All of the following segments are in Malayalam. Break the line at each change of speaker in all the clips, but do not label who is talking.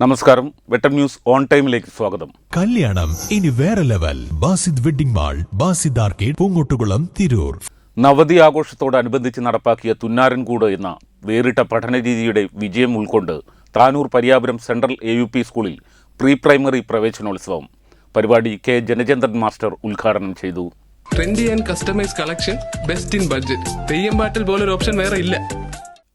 നമസ്കാരം. വെട്ടം ന്യൂസ് ഓൺ ടൈമിലേക്ക് സ്വാഗതം.
കല്യാണം ഇനി വേറെ level. Basid wedding mall Basid arcade Poongottukulam Tirur.
നവതി ആഘോഷത്തോടനുബന്ധിച്ച് നടപ്പാക്കിയ തുന്നാരൻകൂട് എന്ന വേറിട്ട പഠന രീതിയുടെ വിജയം ഉൾക്കൊണ്ട് Tanur Pariyapuram central A U P സ്കൂളിൽ പ്രീ പ്രൈമറി പ്രവേശനോത്സവം പരിപാടി കെ ജനചന്ദ്രൻ മാസ്റ്റർ ഉദ്ഘാടനം ചെയ്തു.
Trendy and customise collection best in budget Theyyam പാട്ടിൽ പോലൊരു ഓപ്ഷൻ വേറെ ഇല്ല.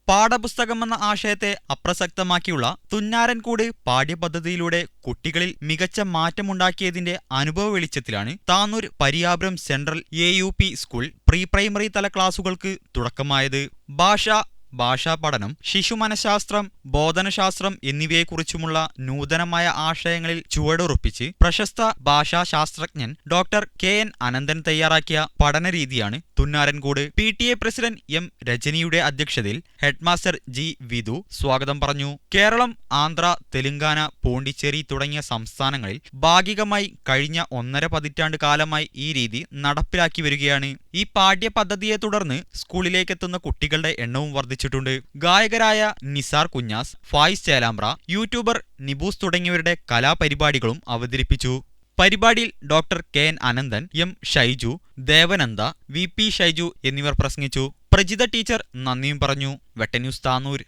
പാഠപുസ്തകമെന്ന ആശയത്തെ അപ്രസക്തമാക്കിയുള്ള തുന്നാരൻകൂട് പാഠ്യപദ്ധതിയിലൂടെ കുട്ടികളിൽ മികച്ച മാറ്റമുണ്ടാക്കിയതിന്റെ അനുഭവ വെളിച്ചത്തിലാണ് Tanur Pariyapuram central A U P school pre primary തല ക്ലാസുകൾക്ക് തുടക്കമായത്. ഭാഷ ഭാഷാ പഠനം ശിശുമനഃശാസ്ത്രം ബോധനശാസ്ത്രം എന്നിവയെക്കുറിച്ചുമുള്ള നൂതനമായ ആശയങ്ങളിൽ ചുവടുറപ്പിച്ച് പ്രശസ്ത ഭാഷാശാസ്ത്രജ്ഞൻ ഡോക്ടർ കെ എൻ അനന്തൻ തയ്യാറാക്കിയ പഠനരീതിയാണ് Thunnarankoodu P T A president M രജനിയുടെ അധ്യക്ഷതയിൽ ഹെഡ്മാസ്റ്റർ ജി വിധു സ്വാഗതം പറഞ്ഞു. കേരളം ആന്ധ്ര തെലുങ്കാന പോണ്ടിച്ചേരി തുടങ്ങിയ സംസ്ഥാനങ്ങളിൽ ഭാഗികമായി കഴിഞ്ഞ ഒന്നര പതിറ്റാണ്ട് കാലമായി ഈ രീതി നടപ്പിലാക്കി വരികയാണ്. ഈ പാഠ്യപദ്ധതിയെ തുടർന്ന് സ്കൂളിലേക്കെത്തുന്ന കുട്ടികളുടെ എണ്ണവും വർദ്ധിച്ചിട്ടുണ്ട്. ഗായകരായ നിസാർ കുഞ്ഞാസ് ഫായിസ് ചേലാമ്പ്ര യൂട്യൂബർ നിബൂസ് തുടങ്ങിയവരുടെ കലാപരിപാടികളും അവതരിപ്പിച്ചു. പരിപാടിയിൽ doctor K N Ananthan M Shaiju Devananda V P Shaiju എന്നിവർ പ്രസംഗിച്ചു. പ്രജിത ടീച്ചർ നന്ദിയും പറഞ്ഞു. വെട്ടന്യൂസ് താനൂർ.